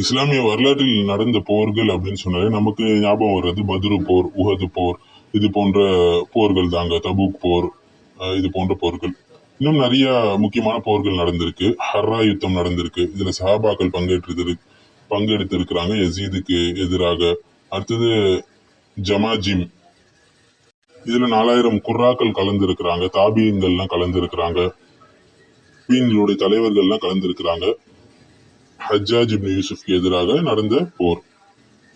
இஸ்லாமிய வரலாற்றில் நடந்த போர்கள் அப்படின்னு சொன்னாலே நமக்கு ஞாபகம் வர்றது பத்ரு போர் உஹது போர் இது போன்ற போர்கள் தாங்க. தபூக் போர் இது போன்ற போர்கள். இன்னும் நிறைய முக்கியமான போர்கள் நடந்திருக்கு. ஹர்ரா யுத்தம் நடந்திருக்கு. இதுல சஹாபாக்கள் பங்கேற்று பங்கெடுத்திருக்கிறாங்க. எசீதுக்கு எதிராக. அடுத்தது ஜமாஜிம். இதுல நாலாயிரம் குர்ராக்கள் கலந்துருக்கிறாங்க. தாபியங்கள்லாம் கலந்துருக்கிறாங்க. பீன்களுடைய தலைவர்கள்லாம் கலந்துருக்கிறாங்க. ஹஜ்ஜாஜ் இப்னு யூசுஃப்க்கு எதிராக நடந்த போர்.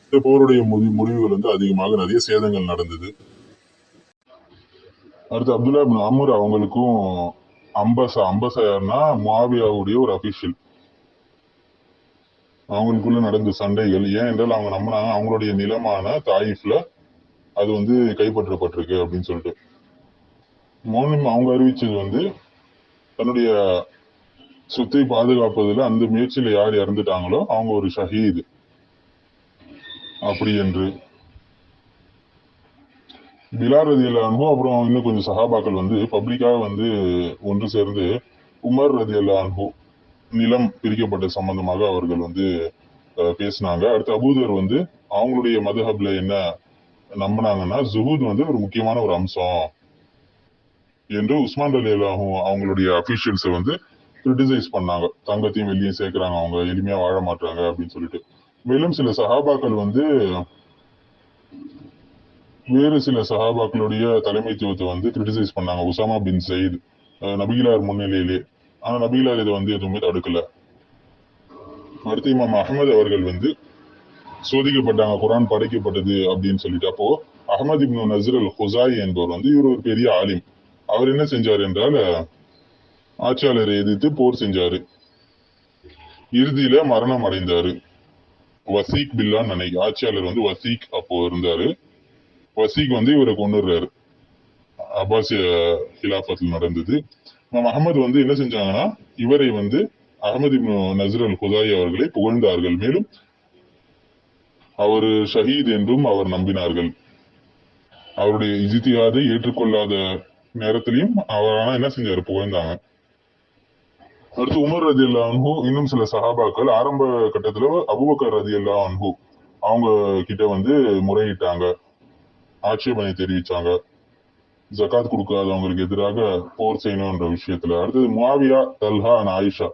இந்த போருடைய முடி முடிவுகள் வந்து அதிகமாக நிறைய சேதங்கள் நடந்தது. அடுத்து அப்துல்லா இப்னு அமர் அவங்களுக்கும் அம்பசா அம்பசா யாருன்னா மாவியாவுடைய ஒரு அபிஷியல் அவங்களுக்குள்ள நடந்த சண்டைகள் ஏன் என்றால் அவங்க நம்பினாங்க அவங்களுடைய நிலமான தாயிஃப்ல அது வந்து கைப்பற்றப்பட்டிருக்கு அப்படின்னு சொல்லிட்டு. மௌனம் அவங்க அறிவிச்சது வந்து தன்னுடைய சொத்தை பாதுகாப்பதில் அந்த முயற்சியில யார் இறந்துட்டாங்களோ அவங்க ஒரு ஷஹீது. அப்படி என்று. பிலால் ரதி அல்லாஹோ அப்புறம் இன்னும் கொஞ்சம் சஹாபாக்கள் வந்து பப்ளிக்காக வந்து ஒன்று சேர்ந்து உமர் ரதி அல்லாஹோ நிலம் பிரிக்கப்பட்ட சம்பந்தமாக அவர்கள் வந்து பேசினாங்க. அடுத்து அபூதர் வந்து அவங்களுடைய மதுஹப்ல என்ன நம்பினாங்கன்னா ஜுஹூத் வந்து ஒரு முக்கியமான ஒரு அம்சம் என்று உஸ்மான் அலி அல்லாஹும் அவங்களுடைய அபிஷியல்ஸை வந்து கிரிட்டிசைஸ் பண்ணாங்க. தங்கத்தையும் வெள்ளியும் சேர்க்கிறாங்க அவங்க. எளிமையா வாழ மாட்டாங்க அப்படின்னு சொல்லிட்டு. மேலும் சில சகாபாக்கள் வந்து வேறு சில சகாபாக்களுடைய தலைமைத்துவத்தை வந்து கிரிட்டிசைஸ் பண்ணாங்க. உசாமா பின் சயீத் நபிகிலார் முன்னிலையிலே. ஆனா நபிகிலார் இதை வந்து எதுவுமே தடுக்கல. அடுத்து இமாம் அகமது அவர்கள் வந்து சோதிக்கப்பட்டாங்க குரான் படைக்கப்பட்டது அப்படின்னு சொல்லிட்டு. அப்போ அகமது இப்னு நசர் அல் ஹுசாய் என்பவர் வந்து இவர் ஒரு பெரிய ஆலிம். அவர் என்ன செஞ்சார் என்றால் ஆட்சியாளரை எதிர்த்து போர் செஞ்சாரு. இறுதியில மரணம் அடைந்தாரு. வசீக் பில்லான்னு நினைக்க ஆட்சியாளர் வந்து வசீக் அப்போ இருந்தாரு. வசீக் வந்து இவரை கொண்டுடுறாரு அப்பாசிய ஹிலாபத்தில் நடந்தது. அகமது வந்து என்ன செஞ்சாங்கன்னா இவரை வந்து அகமது நசரல் குதாயி அல் ஹுதாய் அவர்களை புகழ்ந்தார்கள். மேலும் அவர் ஷஹீத் என்றும் அவர் நம்பினார்கள். அவருடைய இஜித்தியாதை ஏற்றுக்கொள்ளாத நேரத்திலையும் அவரான என்ன செஞ்சாரு? புகழ்ந்தாங்க. அடுத்து உமர் ரதி அல்லா அன்பு இன்னும் சில சஹாபாக்கள் ஆரம்ப கட்டத்துல அபுபக்கர் ரதி அல்லா அன்பு அவங்க கிட்ட வந்து முறையிட்டாங்க. ஆட்சேபனை தெரிவிச்சாங்க. ஜக்காத் கொடுக்காதவங்களுக்கு எதிராக போர் செய்யணும்ன்ற விஷயத்துல. அடுத்தது முவாவியா தல்ஹா அண்ட் ஆயிஷா.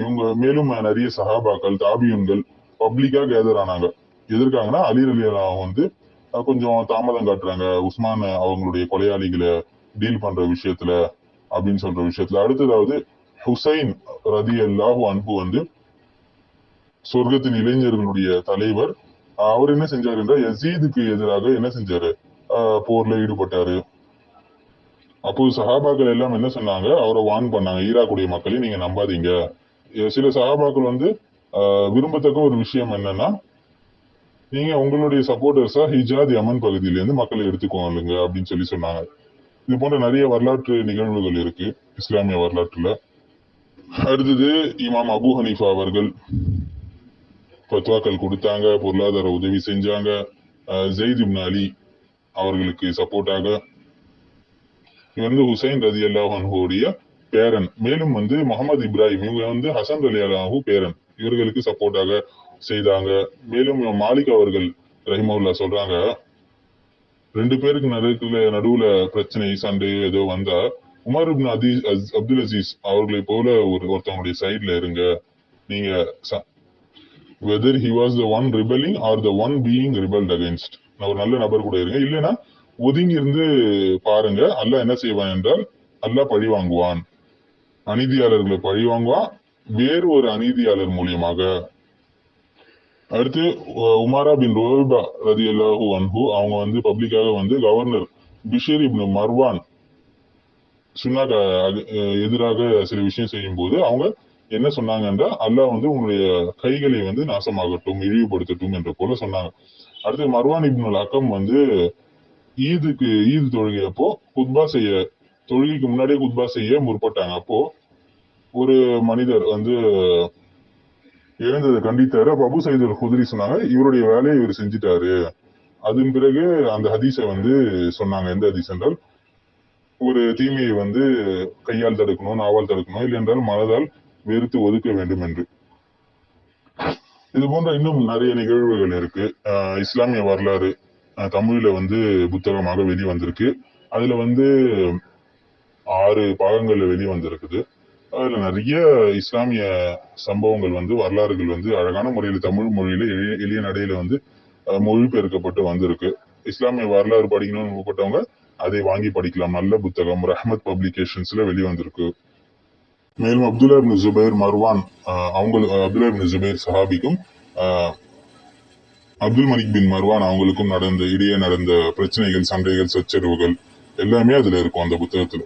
இவங்க மேலும் நிறைய சஹாபாக்கள் தாபியன்கள் பப்ளிக்கா கேதர் ஆனாங்க. எதிர்க்காங்கன்னா அலி அலி வந்து கொஞ்சம் தாமதம் காட்டுறாங்க. உஸ்மான் அவங்களுடைய கொலையாளிகளை டீல் பண்ற விஷயத்துல அப்படின்னு சொல்ற விஷயத்துல. அடுத்ததாவது ஹுசைன் ரதி அல்லாஹு அன்பு வந்து சொர்க்கத்தின் இளைஞர்களுடைய தலைவர். அவர் என்ன செஞ்சாரு என்றால் யசீதுக்கு எதிராக என்ன செஞ்சாரு? ஆஹ் போர்ல ஈடுபட்டாரு. அப்போது சஹாபாக்கள் எல்லாம் என்ன சொன்னாங்க? அவரை வான் பண்ணாங்க. ஈராக்குடைய மக்களை நீங்க நம்பாதீங்க. சில சஹாபாக்கள் வந்து ஆஹ் விரும்பத்தக்க ஒரு விஷயம் என்னன்னா நீங்க உங்களுடைய சப்போர்ட்டர்ஸா ஹிஜாத் யமன் பகுதியில இருந்து மக்களை எடுத்துக்கோங்க அப்படின்னு சொல்லி சொன்னாங்க. இது போன்ற நிறைய வரலாற்று நிகழ்வுகள் இருக்கு இஸ்லாமிய வரலாற்றுல. அடுத்தது இமாம் அபு ஹனீஃபா அவர்கள். பத்வாக்கள் கொடுத்தாங்க பொருளாதார உதவி செஞ்சாங்க. அஹ் அலி அவர்களுக்கு சப்போர்ட்டாக. இவர் வந்து ஹுசைன் ரதி அல்லாஹுடைய பேரன். மேலும் வந்து முகமது இப்ராஹிம் இவங்க வந்து ஹசன் அலி அல்லாஹூ பேரன். இவர்களுக்கு சப்போர்ட்டாக செய்தாங்க. மேலும் மாலிக் அவர்கள் ரஹிமவுல்லா சொல்றாங்க ரெண்டு பேருக்கு நடுவுல நடுவுல பிரச்சனை சண்டை ஏதோ வந்தா உமர் இப்னு அஸ்- அப்துல் அசீஸ் அவர்களை போல ஒரு ஒருத்தவங்களுடைய சைட்ல இருங்க. நீங்க whether he was the one rebelling or the one being rebelled against ஒரு நல்ல நபர் கூட இருங்க. இல்லைன்னா ஒதுங்கி இருந்து பாருங்க. அல்லாஹ் என்ன செய்வான் என்றால் அல்லாஹ் பழி வாங்குவான். அநீதியாளர்களை பழி வாங்குவான் வேறு ஒரு அநீதியாளர் மூலியமாக. அடுத்து உமாரா பின் ரோபா ரதி அல்லாஹூ அன்ஹூ அவங்க வந்து பப்ளிக்காக வந்து கவர்னர் பிஷர் இப்னு மர்வான் சுன்னாக்கு எதிராக சில விஷயம் செய்யும் போது அவங்க என்ன சொன்னாங்கன்னா அல்லாஹ் வந்து உங்களுடைய கைகளை வந்து நாசமாகட்டும் இழிவுபடுத்தட்டும் என்ற போல சொன்னாங்க. அடுத்து மர்வான் இப்னுல் அக்கம் வந்து ஈதுக்கு ஈது தொழுகை அப்போ குத்பா செய்ய தொழுகைக்கு முன்னாடியே குத்பா செய்ய முற்பட்டாங்க. அப்போ ஒரு மனிதர் வந்து எழுந்ததை கண்டித்தாரு. அப்ப சைதர் குதிரி சொன்னாங்க இவருடைய வேலையை இவர் செஞ்சுட்டாரு. அதன் பிறகு அந்த ஹதீஸை வந்து சொன்னாங்க. எந்த ஹதீஸ் என்றால் ஒரு தீமையை வந்து கையால் தடுக்கணும் நாவால் தடுக்கணும் இல்லை என்றால் மனதால் வெறுத்து ஒதுக்க வேண்டும் என்று. இது போன்ற இன்னும் நிறைய நிகழ்வுகள் இருக்கு. இஸ்லாமிய வரலாறு தமிழில் தமிழ்ல வந்து புத்தகமாக வெளிவந்திருக்கு. அதுல வந்து ஆறு பாகங்கள்ல வெளிவந்திருக்குது. அதுல நிறைய இஸ்லாமிய சம்பவங்கள் வந்து வரலாறுகள் வந்து அழகான முறையில தமிழ் மொழியில எளிய எளிய நடையில வந்து மொழிபெயர்க்கப்பட்டு வந்திருக்கு. இஸ்லாமிய வரலாறு படிக்கணும்னு விருப்பப்பட்டவங்க அதை வாங்கி படிக்கலாம். நல்ல புத்தகம். ரஹ்மத் பப்ளிகேஷன்ஸ்ல வெளிவந்திருக்கு. மேலும் அப்துல்லா இப்னு ஜுபைர் மர்வான் அவங்களுக்கு அப்துல்லா இப்னு ஜுபைர் சஹாபிக்கும் ஆஹ் அப்துல் மலிக் பின் மர்வான் அவங்களுக்கும் நடந்த இடையே நடந்த பிரச்சனைகள் சண்டைகள் சச்சரவுகள் எல்லாமே அதுல இருக்கும் அந்த புத்தகத்துல.